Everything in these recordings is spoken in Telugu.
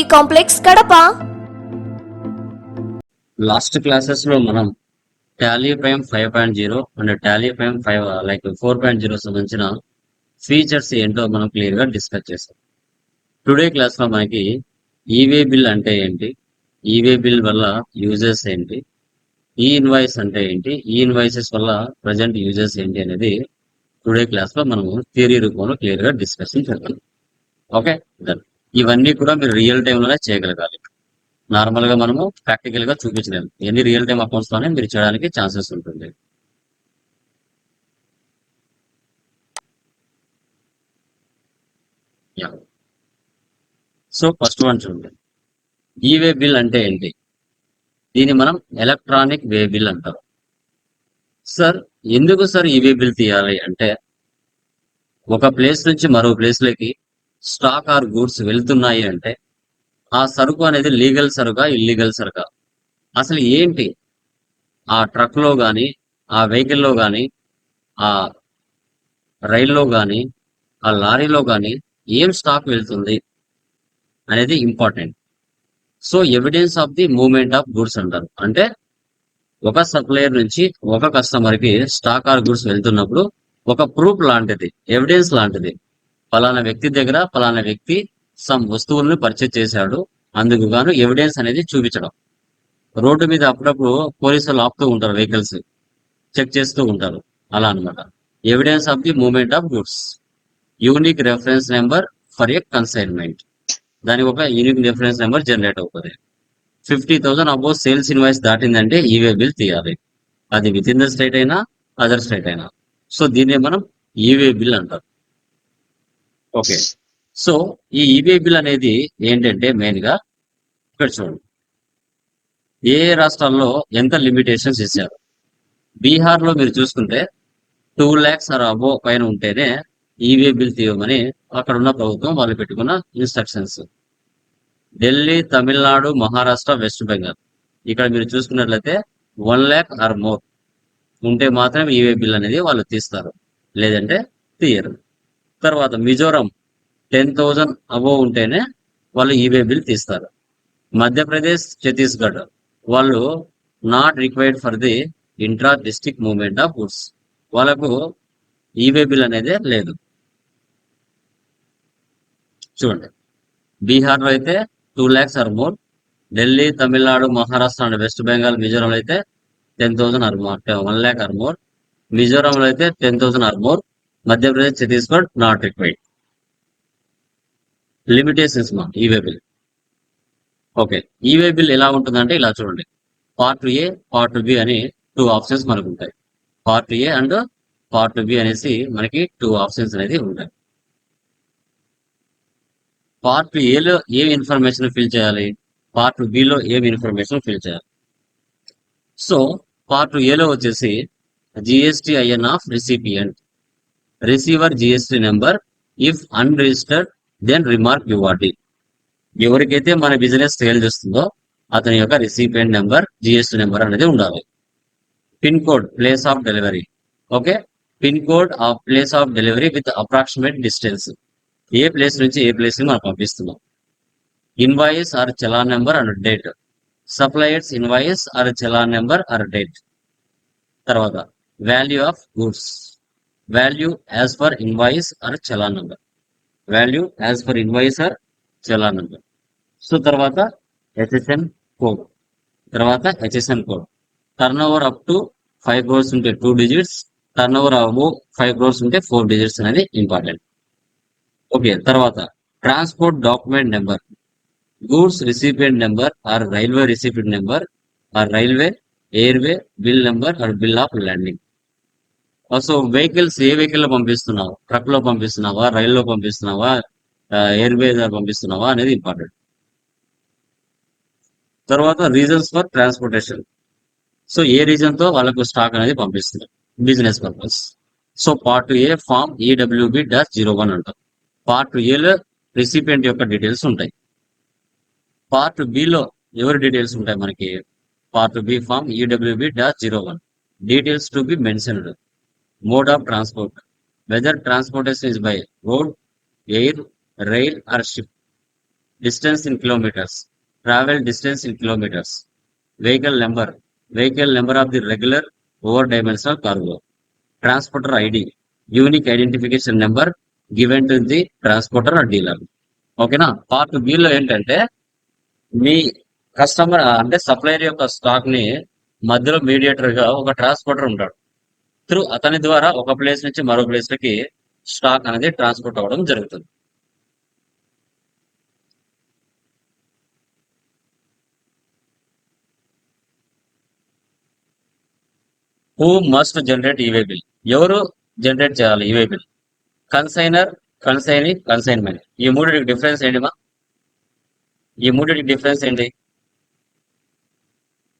complex Kadapa. Last క్లాసెస్లో మనం Tally prime five point zero and Tally prime five like four point zero సంబంధించిన ఫీచర్స్ ఏంటో మనం క్లియర్గా డిస్కస్ చేస్తాం. టుడే క్లాస్లో మనకి ఈవే బిల్ అంటే ఏంటి? ఈవే బిల్ వల్ల యూజెస్ ఏంటి? E ఈ ఇన్వాయిస్ అంటే ఏంటి? ఈ ఇన్వాయిసెస్ వల్ల ప్రజెంట్ యూజెస్ ఏంటి అనేది టుడే క్లాస్లో మనము థియరీ రూపంలో క్లియర్గా డిస్కషన్ చేద్దాం. ఓకే డన్ ఇవన్నీ కూడా మీరు రియల్ టైంలోనే చేయగలగాలి. నార్మల్గా మనము ప్రాక్టికల్గా చూపించలేము. ఎన్ని రియల్ టైం అకౌంట్స్లోనే మీరు చేయడానికి ఛాన్సెస్ ఉంటుంది. సో ఫస్ట్ వన్ చూడండి. ఈ వే బిల్ అంటే ఏంటి? దీన్ని మనం ఎలక్ట్రానిక్ వే బిల్ అంటారు సార్ ఎందుకు సార్ ఈ వే బిల్ తీయాలి అంటే ఒక ప్లేస్ నుంచి మరో ప్లేస్లోకి స్టాక్ ఆర్ గూడ్స్ వెళ్తున్నాయి అంటే ఆ సరుకు అనేది లీగల్ సరుకా ఇల్లీగల్ సరుకా? అసలు ఏంటి? ఆ ట్రక్లో ఆ వెహికల్లో ఆ రైల్లో కానీ ఆ లారీలో కానీ ఏం స్టాక్ వెళ్తుంది అనేది important so evidence of the movement of goods అంటారు అంటే ఒక సప్లయర్ నుంచి ఒక కస్టమర్కి స్టాక్ ఆర్ గూడ్స్ వెళ్తున్నప్పుడు ఒక ప్రూఫ్ లాంటిది ఎవిడెన్స్ లాంటిది. ఫలానా వ్యక్తి దగ్గర ఫలానా వ్యక్తి సమ్ వస్తువులను పర్చేజ్ చేశాడు. అందుకు గాను ఎవిడెన్స్ అనేది చూపించడం. రోడ్డు మీద అప్పుడప్పుడు పోలీసులు ఆపుతూ ఉంటారు వెహికల్స్ చెక్ చేస్తూ ఉంటారు. అలా అన్నమాట. Evidence of the moment of goods unique reference number for a consignment దానికి ఒక యూనిక్ రెఫరెన్స్ నెంబర్ జనరేట్ అవుతుంది. Fifty thousand above sales invoice దాటిందంటే e way bill తీయాలి. అది విత్ ఇన్ ద స్టేట్ అయినా అదర్ స్టేట్ అయినా. సో దీన్ని మనం ఈవే బిల్ అంటారు. ఓకే. సో ఈ ఈవే బిల్ అనేది ఏంటంటే మెయిన్గా ఇక్కడ చూడండి. ఏ రాష్ట్రాల్లో ఎంత లిమిటేషన్స్ ఇచ్చారు? బీహార్లో మీరు చూసుకుంటే టూ ల్యాక్స్ ఆర్ అబో పైన ఉంటేనే ఈవే బిల్ తీయమని అక్కడ ఉన్న ప్రభుత్వం వాళ్ళు పెట్టుకున్న ఇన్స్ట్రక్షన్స్ ఢిల్లీ తమిళనాడు మహారాష్ట్ర వెస్ట్ బెంగాల్ ఇక్కడ మీరు చూసుకున్నట్లయితే వన్ ల్యాక్ ఆర్ మోర్ ఉంటే మాత్రం ఈవే బిల్ అనేది వాళ్ళు తీస్తారు. లేదంటే తీయరు. తర్వాత మిజోరం టెన్ థౌజండ్ అబోవ్ ఉంటేనే వాళ్ళు ఈవే బిల్ తీస్తారు. మధ్యప్రదేశ్ ఛత్తీస్గఢ్ వాళ్ళు not required for the intra district movement of goods. వాళ్ళకు ఈవే బిల్ అనేది లేదు. చూడండి. బీహార్లో అయితే two lakhs or more. Delhi Tamil Nadu Maharashtra and West Bengal మిజోరంలో అయితే ten thousand or more one lakh or more. మిజోరంలో అయితే ten thousand or more. Madhya Pradesh Chhattisgarh not required limitations మా e way bill okay e way bill ఎలా ఉంటుందంటే ఇలా చూడండి. పార్ట్ ఏ పార్ట్ బి అని టూ ఆప్షన్స్ మనకు ఉంటాయి. Part A and part B అనేసి మనకి టూ ఆప్షన్స్ అనేది ఉంటాయి. పార్ట్ ఏలో ఏం ఇన్ఫర్మేషన్ ఫిల్ చేయాలి? పార్ట్ బిలో ఏం ఇన్ఫర్మేషన్ ఫిల్ చేయాలి? సో పార్ట్ ఏలో వచ్చేసి GST IN of recipient receiver GST number if unregistered then remark యువాటి ఎవరికైతే మన బిజినెస్ సేల్ చేస్తుందో అతని యొక్క రిసిపియంట్ నెంబర్ జిఎస్టి నెంబర్ అనేది ఉండాలి. Pin code place of delivery okay pin code of place of delivery with approximate distance A place నుంచి ఏ ప్లేస్ మనం పంపిస్తున్నాం? Invoice or challan number and date suppliers invoice or challan number or date తర్వాత value of goods value as per invoice or challan number value as per invoice or challan number so తర్వాత హెచ్ఎస్ఎన్ కోడ్ తర్వాత HSN code turnover up to five crores ఉంటే two digits turnover above five five crores ఉంటే ఫోర్ డిజిట్స్ అనేది ఇంపార్టెంట్ ఓకే తర్వాత transport document number goods recipient number or railway recipient number or railway airway bill number or bill of landing Uh, so vehicles A vehicle పంపిస్తున్నావు? ట్రక్లో పంపిస్తున్నావా? రైల్లో పంపిస్తున్నావా? Uh, ఎయిర్వే పంపిస్తున్నావా అనేది ఇంపార్టెంట్ తర్వాత రీజన్స్ ఫర్ ట్రాన్స్పోర్టేషన్ సో ఏ రీజన్తో వాళ్ళకు స్టాక్ అనేది పంపిస్తుంది business purpose so part A form EWB dash zero one అంటాం పార్ట్ ఏలో రిసిపియంట్ యొక్క డీటెయిల్స్ ఉంటాయి. పార్ట్ బిలో ఎవరి డీటెయిల్స్ ఉంటాయి మనకి? Part B form EWB dash zero one details to be mentioned mode of transport whether transportation is by road air rail or ship distance in kilometres travel distance in kilometres vehicle number vehicle number of the regular over dimensional cargo transporter ID unique identification number given to the transporter or dealer ఓకేనా పార్ట్లో ఏంటంటే మీ కస్టమర్ అంటే సప్లయర్ యొక్క స్టాక్ని మధ్యలో మీడియేటర్గా ఒక ట్రాన్స్పోర్టర్ ఉంటాడు. త్రూ అతని ద్వారా ఒక ప్లేస్ నుంచి మరో ప్లేస్ లకి స్టాక్ అనేది ట్రాన్స్పోర్ట్ అవ్వడం జరుగుతుంది. Who must generate e way bill ఎవరు జనరేట్ చేయాలి e way bill consignor consignee consignment ఈ మూడింటికి డిఫరెన్స్ ఏంటి మా? ఈ మూడింటికి డిఫరెన్స్ ఏంటి?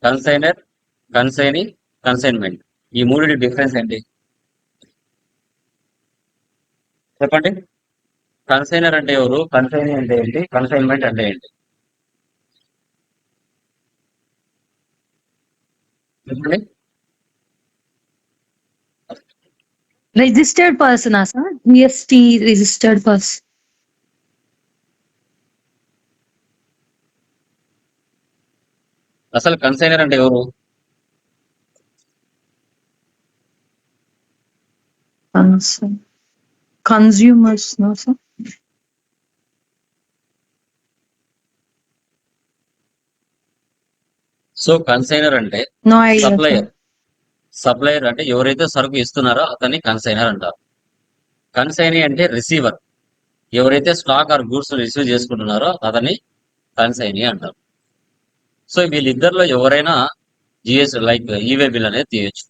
కన్సైనర్ కన్సైని కన్సైన్మెంట్ ఈ మూడింటికి డిఫరెన్స్ ఏంటి? చెప్పండి. కన్సైనర్ అంటే ఎవరు? కన్సైని అంటే ఏంటి? కన్సైన్మెంట్ అంటే ఏంటి? చెప్పండి. Person, ah, sir? GST registered person. అసలు కన్సైనర్ అంటే ఎవరు? Cons- Consumers, no, sir? So consignor అంటే No idea. సప్లయర్. సప్లయర్ అంటే ఎవరైతే సరుకు ఇస్తున్నారో అతన్ని కన్సైనర్ అంటారు కన్సైనీ అంటే రిసీవర్ ఎవరైతే స్టాక్ ఆర్ గూడ్స్ రిసీవ్ చేసుకుంటున్నారో అతన్ని కన్సైనీ అంటారు సో వీళ్ళిద్దరిలో ఎవరైనా జిఎస్ లైక్ ఈవే బిల్ అనేది తీయొచ్చు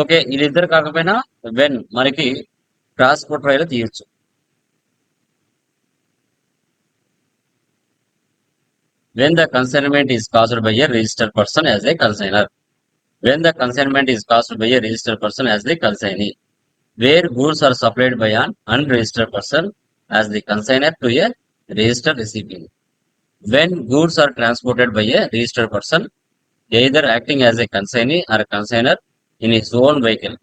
ఓకే వీళ్ళిద్దరు కాకపోయినా వెన్ మనకి ట్రాన్స్పోర్ట్ రైలు తీయొచ్చు when the consignment is caused by a registered person as a consigner. When the consignment is caused by a registered person as the consignee. Where goods are supplied by an unregistered person as the consigner to a registered recipient. When goods are transported by a registered person, either acting as a consignee or a consigner in his own vehicle,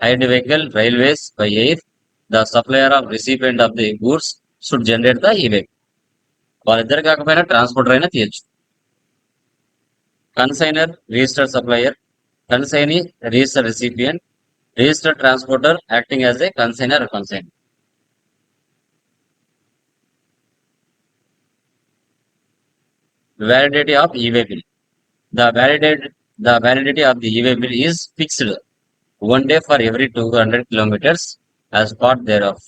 hired vehicle, railways, by air, the supplier of recipient of the goods should generate the e-vehicle. వాళ్ళిద్దరు కాకపోయినా ట్రాన్స్పోర్టర్ అయినా తీయచ్చు consignor registered supplier consignee register recipient registered transporter acting as a consignor consign validity of e-way the validate the validity of the e-way bill is fixed one day for every 200 kilometers as part thereof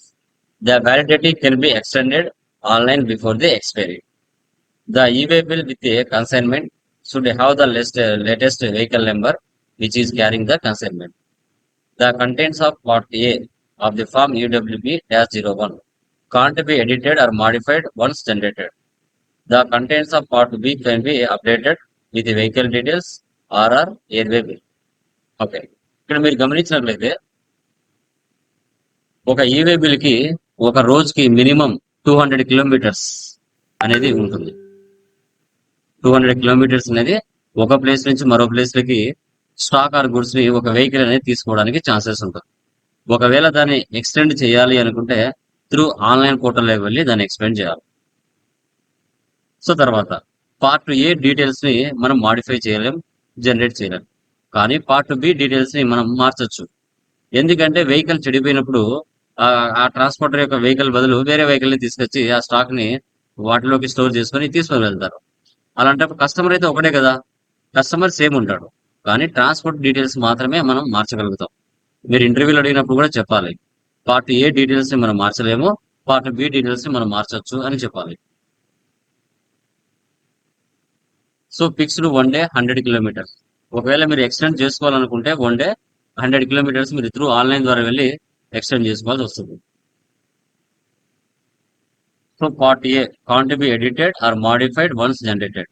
the validity can be extended online before the expiry The e-way bill with a consignment should have the list, uh, latest vehicle number which is carrying the consignment. The contents of part A of the form UWB-01 can't be edited or modified once generated. The contents of part B can be updated with the vehicle details RR airway okay. ఇక్కడ మీరు గమనించినట్లయితే ఒక ఈవే కి ఒక రోజుకి మినిమం టూ హండ్రెడ్ కిలోమీటర్స్ అనేది ఉంటుంది. టూ హండ్రెడ్ కిలోమీటర్స్ అనేది ఒక ప్లేస్ నుంచి మరో ప్లేస్లకి స్టాక్ ఆర్ గుడ్స్ని ఒక వెహికల్ అనేది తీసుకోవడానికి ఛాన్సెస్ ఉంటుంది ఒకవేళ దాన్ని ఎక్స్టెండ్ చేయాలి అనుకుంటే త్రూ ఆన్లైన్ పోర్టల్లో వెళ్ళి దాన్ని ఎక్స్టెండ్ చేయాలి. సో తర్వాత పార్ట్ ఏ డీటెయిల్స్ని మనం మాడిఫై చేయలేం. జనరేట్ చేయలేం కానీ పార్ట్ బి డీటెయిల్స్ని మనం మార్చొచ్చు. ఎందుకంటే వెహికల్ చెడిపోయినప్పుడు ఆ- ట్రాన్స్పోర్టర్ యొక్క వెహికల్ బదులు వేరే వెహికల్ని తీసుకొచ్చి ఆ స్టాక్ని వాటిలోకి స్టోర్ చేసుకొని తీసుకొని వెళ్తారు అలాంటప్పుడు కస్టమర్ అయితే ఒకటే కదా. కస్టమర్ సేమ్ ఉంటాడు. కానీ ట్రాన్స్పోర్ట్ డీటెయిల్స్ మాత్రమే మనం మార్చగలుగుతాం. మీరు ఇంటర్వ్యూలో అడిగినప్పుడు కూడా చెప్పాలి. పార్ట్ ఏ డీటెయిల్స్ని మనం మార్చలేము. పార్ట్ బి డీటెయిల్స్ని మనం మార్చొచ్చు అని చెప్పాలి. So fixed one day hundred kilometres. ఒకవేళ మీరు ఎక్స్టెండ్ చేసుకోవాలనుకుంటే వన్ డే హండ్రెడ్ కిలోమీటర్స్ మీరు త్రూ ఆన్లైన్ ద్వారా వెళ్ళి ఎక్స్టెండ్ చేసుకోవాల్సి వస్తుంది. So part A can't be edited or modified once generated.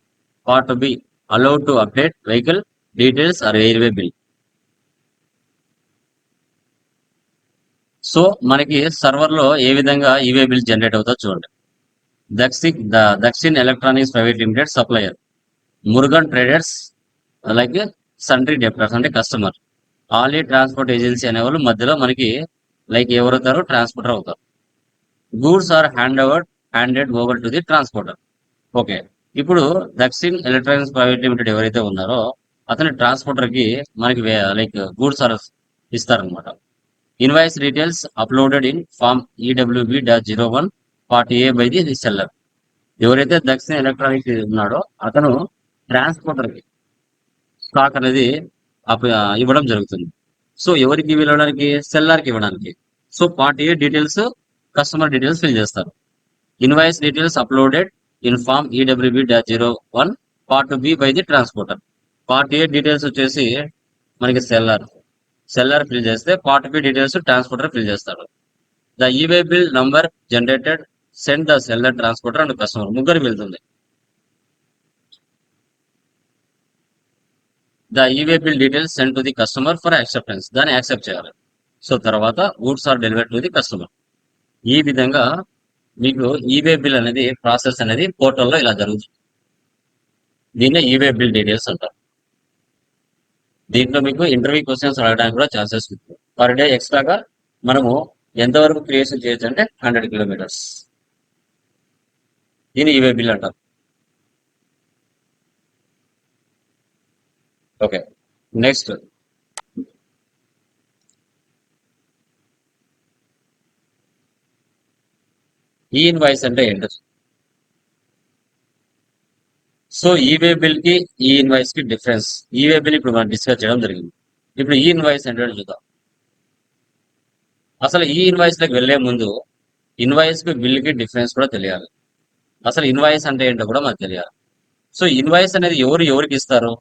Part B allowed to update vehicle details or airway bill. So మనకి సర్వర్లో ఏ విధంగా ఈవే బిల్ జనరేట్ అవుతుందో చూడండి. Dakshik the Dakshin electronics private limited supplier. Murugan traders అలాగే సండ్రీ డెప్టర్స్ అంటే కస్టమర్ ఆలీ ట్రాన్స్పోర్ట్ ఏజెన్సీ అనేవాళ్ళు మధ్యలో మనకి లైక్ ఎవరవుతారో? ట్రాన్స్పోర్టర్ అవుతారు. Goods are hand over handed over to the transporter okay ఇప్పుడు దక్షిణ్ ఎలక్ట్రానిక్స్ ప్రైవేట్ లిమిటెడ్ ఎవరైతే ఉన్నారో అతని ట్రాన్స్పోర్టర్కి మనకి లైక్ గూడ్స్ ఆర్ ఇస్తారనమాట invoice details uploaded in form EWB dot zero one part A by the seller ఎవరైతే దక్షిణ ఎలక్ట్రానిక్ ఉన్నాడో అతను ట్రాన్స్పోర్టర్కి స్టాక్ అనేది ఇవ్వడం జరుగుతుంది. సో ఎవరికి ఇవ్వడానికి సెల్లర్కి ఇవ్వడానికి. So part A details customer details fill చేస్తారు. Invoice details uploaded in form EWB dot zero one part B by the transporter part A details వచ్చేసి మనకి సెల్లర్. సెల్లర్ ఫిల్ చేస్తే part B details transporter fill చేస్తాడు the e way bill number generated send the seller transporter and customer ముగ్గురికి వెళ్తుంది. The e way bill details send to the customer for acceptance దాన్ని యాక్సెప్ట్ చేయాలి. సో తర్వాత goods are delivered to the customer ఈ విధంగా మీకు ఈవే బిల్ అనేది ప్రాసెస్ అనేది పోర్టల్లో ఇలా జరుగుతుంది. దీన్నే ఈవే బిల్ డీటెయిల్స్ అంటారు. దీంట్లో మీకు ఇంటర్వ్యూ క్వశ్చన్స్ అడగడానికి కూడా ఛాన్సెస్ ఉంది పర్ డే ఎక్స్ట్రాగా మనము ఎంతవరకు క్రియేషన్ చేయొచ్చు అంటే హండ్రెడ్ కిలోమీటర్స్ దీన్ని ఈవే బిల్ అంటారు. ఓకే నెక్స్ట్ ఈ ఇన్వాయిస్ అంటే ఏంటో? సో ఈవే బిల్కి e ఈ ఇన్వాయిస్కి డిఫరెన్స్ ఈవే బిల్ ఇప్పుడు మనం డిస్కస్ చేయడం జరిగింది. ఇప్పుడు e ఈ ఇన్వాయిస్ అంటే చూద్దాం. అసలు e ఈ ఇన్వాయిస్ లకి వెళ్ళే ముందు ఇన్వాయిస్కి బిల్కి డిఫరెన్స్ కూడా తెలియాలి. అసలు ఇన్వాయిస్ అంటే ఏంటో కూడా మనకు తెలియాలి. సో ఇన్వాయిస్ అనేది ఎవరు ఎవరికి ఇస్తారు?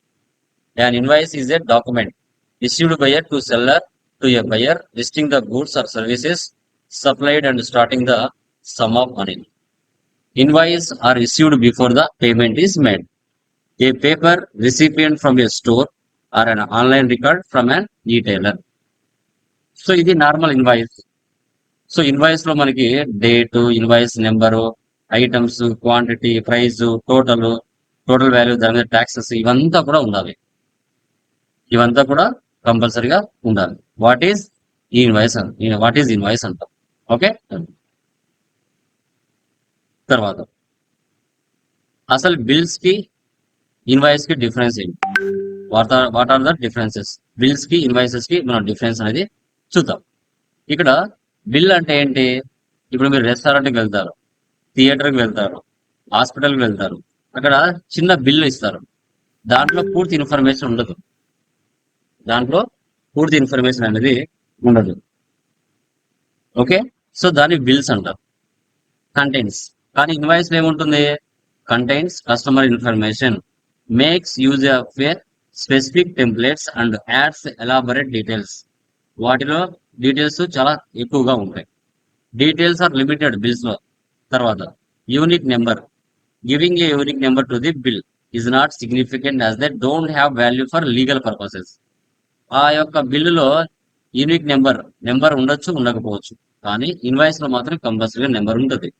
An invoice is a document issued by a to seller to a buyer listing the goods or services supplied and starting the sum of money. Invoice are issued before the payment is made. A paper recipient from a store or an online record from an retailer. So ఇది నార్మల్ ఇన్వాయిస్ సో ఇన్వాయిస్లో మనకి date invoice number items quantity price total total value దాని మీద ట్యాక్సెస్ ఇవంతా కూడా ఉండాలి ఇవంతా కూడా కంపల్సరీగా ఉండాలి. What is e invoice what is invoice అంటాం. ఓకే తర్వాత అసలు బిల్స్కి ఇన్వాయిస్కి డిఫరెన్స్ ఏంటి? What are what are the differences బిల్స్కి ఇన్వాయిసెస్కి మనం డిఫరెన్స్ అనేది చూద్దాం. ఇక్కడ బిల్ అంటే ఏంటి? ఇప్పుడు మీరు రెస్టారెంట్కి వెళ్తారు థియేటర్కి వెళ్తారు హాస్పిటల్కి వెళ్తారు అక్కడ చిన్న బిల్లు ఇస్తారు. దాంట్లో పూర్తి ఇన్ఫర్మేషన్ ఉండదు. దాంట్లో పూర్తి ఇన్ఫర్మేషన్ అనేది ఉండదు. ఓకే? సో దాన్ని బిల్స్ అంటారు. కంటెంట్స్. కానీ ఇన్వాయిస్ ఏముంటుంది? Contents customer information makes use of a specific templates and adds elaborate details. వాటిలో డీటెయిల్స్ చాలా ఎక్కువగా ఉంటాయి. డీటెయిల్స్ ఆర్ లిమిటెడ్ బిల్స్లో. తర్వాత unique number. Giving a unique number to the bill is not significant as they don't have value for legal purposes. ఆ యొక్క బిల్లులో యూనిక్ నెంబర్ నెంబర్ ఉండొచ్చు ఉండకపోవచ్చు. కానీ ఇన్వాయిస్లో మాత్రం కంపల్సరీగా నెంబర్ ఉంటుంది.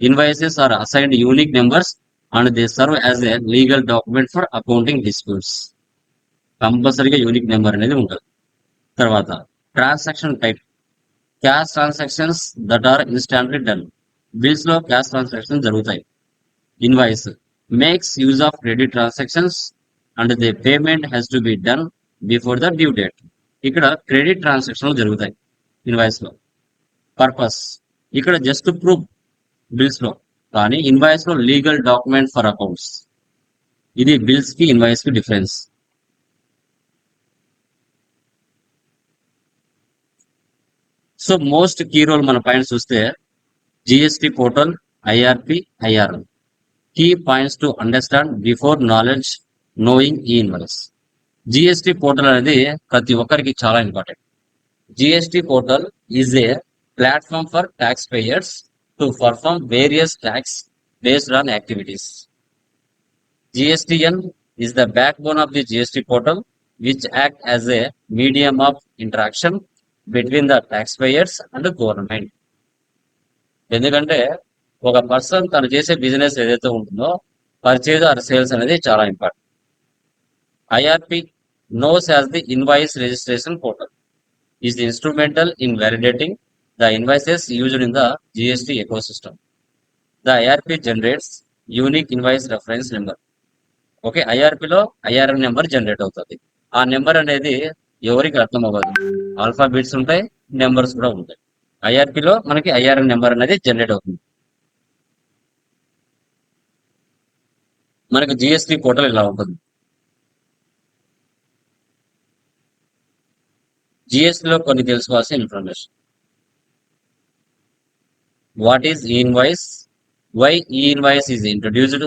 Invoices are assigned unique numbers and they serve as a legal document for accounting disputes. కంపల్సరీగా యూనిక్ నెంబర్ అనేది ఉంటుంది. తర్వాత transaction type. Cash transactions that are instantly done. బిల్స్లో cash transaction జరుగుతాయి. Invoice makes use of credit transactions and the payment has to be done before the due date. ఇక్కడ క్రెడిట్ ట్రాన్సాక్షన్లు జరుగుతాయి ఇన్వాయిస్లో పర్పస్. ఇక్కడ జస్ట్ ప్రూఫ్ బిల్స్లో కానీ ఇన్వాయిస్లో లీగల్ డాక్యుమెంట్ ఫర్ అకౌంట్స్. ఇది బిల్స్కి ఇన్వాయిస్కి difference. So most key role మన పాయింట్స్ చూస్తే GST portal IRP IR key points to understand before knowledge knowing e invoice. GST portal అనేది ప్రతి ఒక్కరికి చాలా important GST portal is a platform for taxpayers to perform various tax based on activities GSTN is the backbone of the GST portal which act as a medium of interaction between the taxpayers and government ఎందుకంటే ఒక పర్సన్ తను చేసే బిజినెస్ ఏదైతే ఉంటుందో పర్చేజ్ ఆర్ సేల్స్ అనేది చాలా important IRP knows as the invoice registration portal is instrumental in validating the invoices used in the GST ecosystem the IRP generates unique invoice reference number okay ఐఆర్పిలో IRN number generate అవుతుంది. ఆ నెంబర్ అనేది ఎవరికి అర్థం అవ్వదు. ఆల్ఫాబెట్స్ ఉంటాయి నెంబర్స్ కూడా ఉంటాయి. ఐఆర్పిలో మనకి ఐఆర్ఎన్ నెంబర్ అనేది జనరేట్ అవుతుంది. మనకి జిఎస్టి పోర్టల్ ఇలా ఉంటుంది. లో కొన్ని తెలుసుకోవాల్సిన information what is e invoice why e invoice is introduced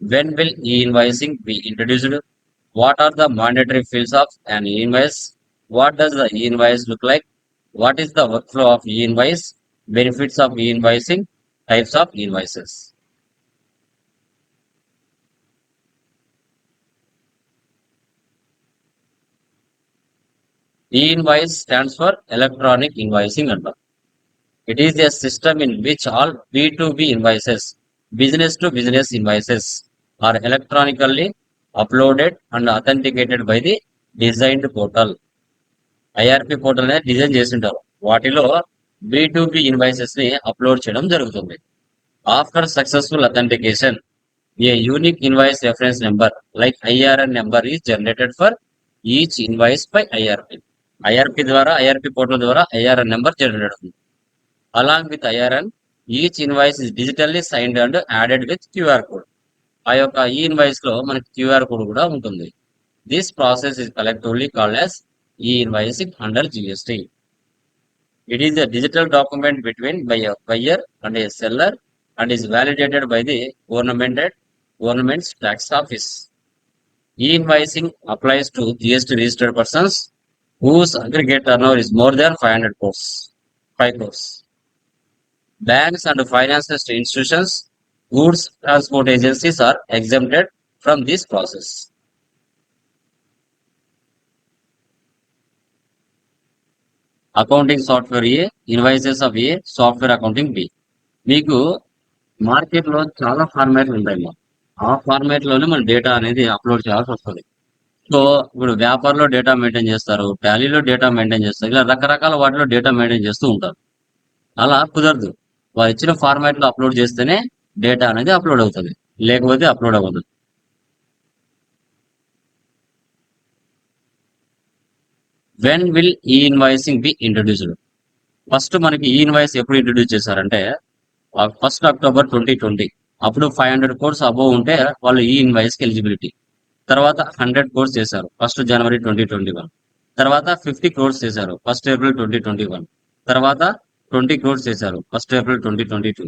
when will e-invoicing be introduced? What are the mandatory fields of an e-invoice? What does the e-invoice look like? What is the workflow of e-invoice? Benefits of e-invoicing? E invoice stands for electronic invoicing అంట it is the system in which all B to B invoices business to business invoices are electronically uploaded and authenticated by the designed portal IRP portal అనేది డిజైన్ చేసింటారు. వాటిలో బి టు బి ఇన్వాయిసెస్ని అప్లోడ్ చేయడం జరుగుతుంది. After successful authentication a unique invoice reference number like IRN number is generated for each invoice by IRP IRP ద్వారా ఐఆర్పి పోర్టల్ ద్వారా ఐఆర్ఎన్ నెంబర్ జనరేట్ అవుతుంది. Along with IRN each invoice is digitally signed and added with QR code ఆ యొక్క ఈ ఇన్వాయిస్లో మనకి క్యూఆర్ కోడ్ కూడా ఉంటుంది. This process is collectively called as e invoicing under GST it is a digital document between by buyer and a seller and is validated by the governmented government's tax office e invoicing applies to GST registered persons whose aggregate turnover is more than 500 crores, 5 crores. Banks and financial institutions, goods transport agencies are exempted from this process. Accounting software a invoices of a software accounting B మీకు మార్కెట్లో చాలా ఫార్మాట్లు ఉంటాయి ఆ ఫార్మాట్లోనే మన డేటా అనేది అప్లోడ్ చేయాల్సి వస్తుంది సో ఇప్పుడు వ్యాపారంలో డేటా మెయింటైన్ చేస్తారు టాలీలో డేటా మెయింటైన్ చేస్తారు ఇలా రకరకాల వాటిలో డేటా మెయింటైన్ చేస్తూ ఉంటారు. అలా కుదరదు. వాళ్ళు ఇచ్చిన ఫార్మాట్లో అప్లోడ్ చేస్తేనే డేటా అనేది అప్లోడ్ అవుతుంది లేకపోతే అప్లోడ్ అవ్వదు. When will e invoicing be introduced first మనకి ఈ ఇన్వాయిస్ ఎప్పుడు ఇంట్రడ్యూస్ చేశారంటే ఫస్ట్ అక్టోబర్ ట్వంటీ ట్వంటీ అప్పుడు ఫైవ్ హండ్రెడ్ కోర్స్ అబోవ్ ఉంటే వాళ్ళు ఈ ఇన్వాయిస్కి ఎలిజిబిలిటీ తర్వాత హండ్రెడ్ కోర్స్ చేశారు. First January twenty twenty one. తర్వాత ఫిఫ్టీ క్రోర్స్ చేశారు. First April twenty twenty one. తర్వాత ట్వంటీ క్రోర్స్ చేశారు. First April twenty twenty two.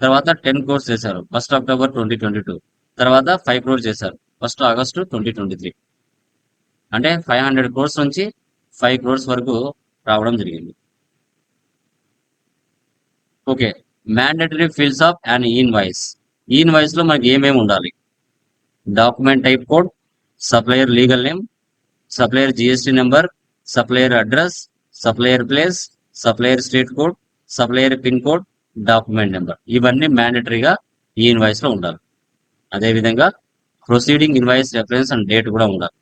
తర్వాత టెన్ క్రోర్స్ చేశారు. First October twenty twenty two. తర్వాత ఫైవ్ క్రోర్స్ చేశారు. First August twenty twenty three. అంటే ఫైవ్ హండ్రెడ్ క్రోర్స్ నుంచి ఫైవ్ క్రోర్స్ వరకు రావడం జరిగింది. Okay. Mandatory fields of and invoice. E ఇన్వాయిస్లో మనకి ఏమేమి ఉండాలి? Document type code supplier legal name supplier GST number supplier address supplier place supplier state code supplier pin code document number. ఇవన్నీ మ్యాండటరీగా ఈ ఇన్వాయిస్లో ఉండాలి. అదేవిధంగా proceeding invoice reference and date కూడా ఉండాలి.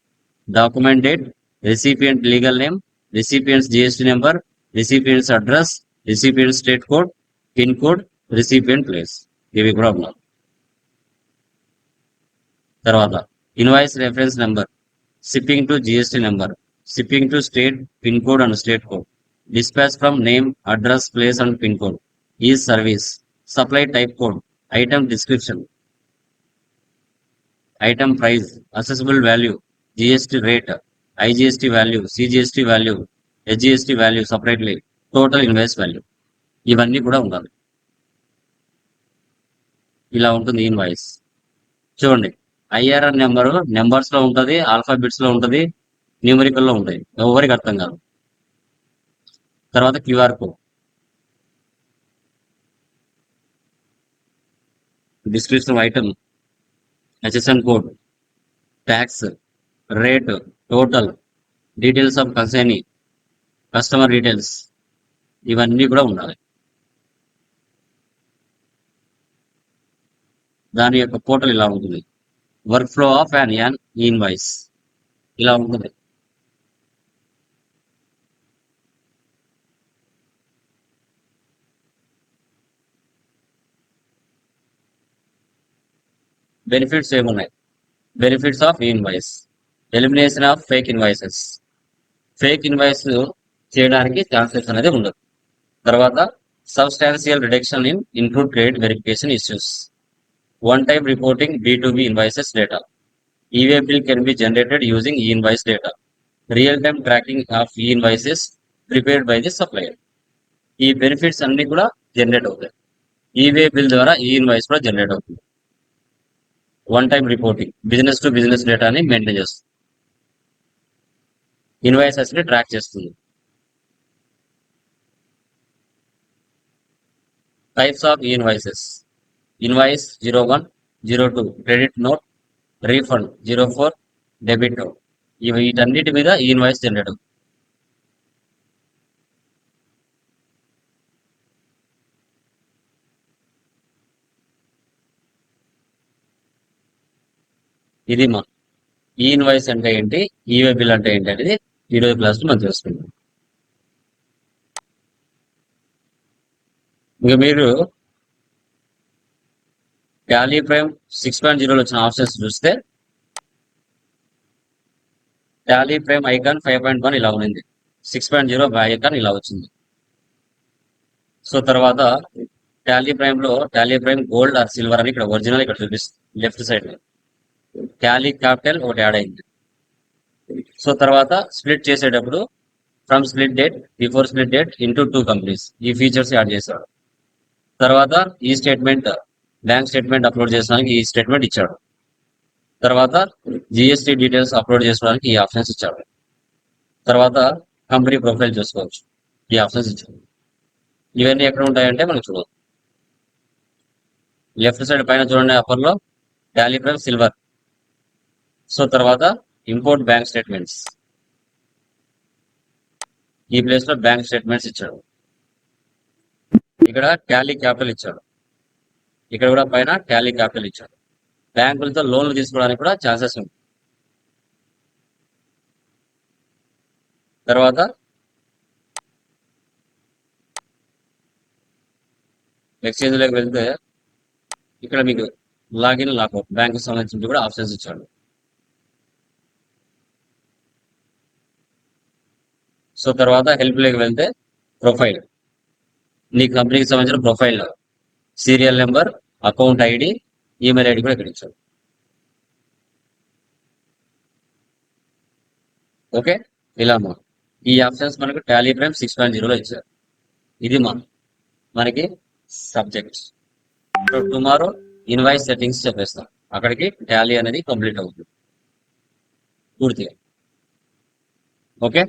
Document date recipient legal name recipients GST number recipients address recipient state code pin code recipient place. ఇవి కూడా ఉండాలి. తర్వాత invoice reference number shipping to GST number shipping to state pin code and state code dispatch from name address place and pin code e service supply type code item description item price assessable value GST rate IGST value CGST value HGST value separately total invoice value ఇవన్నీ కూడా ఉండాలి. ఇలా ఉంటుంది ఇన్వాయిస్. చూడండి. ఐఆర్ఆర్ నెంబర్ నెంబర్స్లో ఉంటది ఆల్ఫాబెట్స్లో ఉంటది న్యూమరికల్లో ఉంటాయి ఎవరికి అర్థం కాదు. తర్వాత QR code. Description item HSN code tax rate total details of consignee customer details ఇవన్నీ కూడా ఉండాలి. దాని యొక్క పోర్టల్ ఇలా ఉంటుంది. Workflow of an an invoice. ఇలా ఉంటుంది. బెనిఫిట్స్ ఏమున్నాయి? Benefits of invoice elimination of fake invoices fake invoice చేయడానికి ఛాన్సెస్ అనేది ఉండదు. తర్వాత substantial reduction in input credit verification issues one time reporting B invoices B EVA bill e way bill can be generated using data. Real-time real of tracking of e by the supplier. ఈ బెనిఫిట్స్ అన్ని కూడా జనరేట్ అవుతాయి. ఈవే బిల్ ద్వారా ఈ ఇన్వాయిస్ కూడా జనరేట్ అవుతుంది. One time reporting business to business డేటాని మెయింటైన్ చేస్తుంది. ఇన్వాయిసెస్ని ట్రాక్ చేస్తుంది. Types of invoices invoice zero one zero two credit note refund zero four debit note. ఇవి వీటన్నిటి మీద ఈ ఇన్వాయిస్ జనరేట్ అవుతుంది. ఇది మా ఈ ఇన్వాయిస్ అంటే ఏంటి? ఈవే బిల్ అంటే ఏంటి అనేది ఈరోజు క్లాస్ మనం తెలుసుకుందాం. ఇంకా మీరు టాలీ ప్రైమ్ సిక్స్ పాయింట్ జీరోలో వచ్చిన ఆప్షన్స్ చూస్తే Tally Prime icon five point one ఇలా ఉంది సిక్స్ పాయింట్ జీరో ఐకాన్ ఇలా వచ్చింది. సో తర్వాత Tally ప్రైమ్లో Tally Prime gold or silver అని ఇక్కడ ఒరిజినల్ ఇక్కడ చూపిస్తుంది. లెఫ్ట్ సైడ్లో టాలీ క్యాపిటల్ ఒకటి యాడ్ అయింది. సో తర్వాత స్ప్లిట్ చేసేటప్పుడు from split date before split date into two companies ఈ ఫీచర్స్ యాడ్ చేశాడు తర్వాత ఈ స్టేట్మెంట్ బ్యాంక్ స్టేట్మెంట్ అప్లోడ్ చేసడానికి ఈ స్టేట్మెంట్ ఇచ్చాడు. తర్వాత జిఎస్టీ డీటెయిల్స్ అప్లోడ్ చేసుకోవడానికి ఈ ఆప్షన్స్ ఇచ్చాడు. తర్వాత కంపెనీ ప్రొఫైల్ చూసుకోవచ్చు. ఈ ఆప్షన్స్ ఇచ్చాడు. ఇవన్నీ ఎక్కడ ఉంటాయంటే మనం చూడవచ్చు లెఫ్ట్ సైడ్ పైన చూడండి అప్పర్లో టాలీ ప్రైమ్ సిల్వర్ సో తర్వాత ఇంపోర్ట్ బ్యాంక్ స్టేట్మెంట్స్ ఈ ప్లేస్లో బ్యాంక్ స్టేట్మెంట్స్ ఇచ్చాడు. ఇక్కడ టాలీ క్యాపిటల్ ఇచ్చాడు. ఇక్కడ కూడా పైన టాలీ కాపీలు ఇచ్చాడు బ్యాంకులతో లోన్లు తీసుకోవడానికి కూడా ఛాన్సెస్ ఉంది తర్వాత ఎక్స్చేంజ్లోకి వెళ్తే ఇక్కడ మీకు లాగిన్ లాకౌట్ బ్యాంకు సంబంధించి కూడా ఆప్షన్స్ ఇచ్చాడు. సో తర్వాత హెల్ప్లోకి వెళ్తే ప్రొఫైల్. నీ కంపెనీకి సంబంధించిన profile. Serial number account ID email ID కూడా ఇక్కడ ఇచ్చాడు ఓకే? ఇలా మా ఈ ఆప్షన్స్ మనకు టాలీ ప్రైమ్ సిక్స్ పాయింట్ జీరోలో ఇచ్చారు. ఇది మా మనకి సబ్జెక్ట్ టుమారో ఇన్వాయిస్ సెట్టింగ్స్ చెప్పేస్తాం. అక్కడికి టాలీ అనేది కంప్లీట్ అవుతుంది. పూర్తిగా. ఓకే?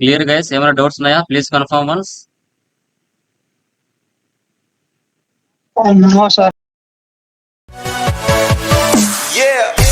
క్లియర్ గైస్ ఏమైనా డౌట్స్ ఉన్నాయా? Please confirm once. hermoso. Yeah.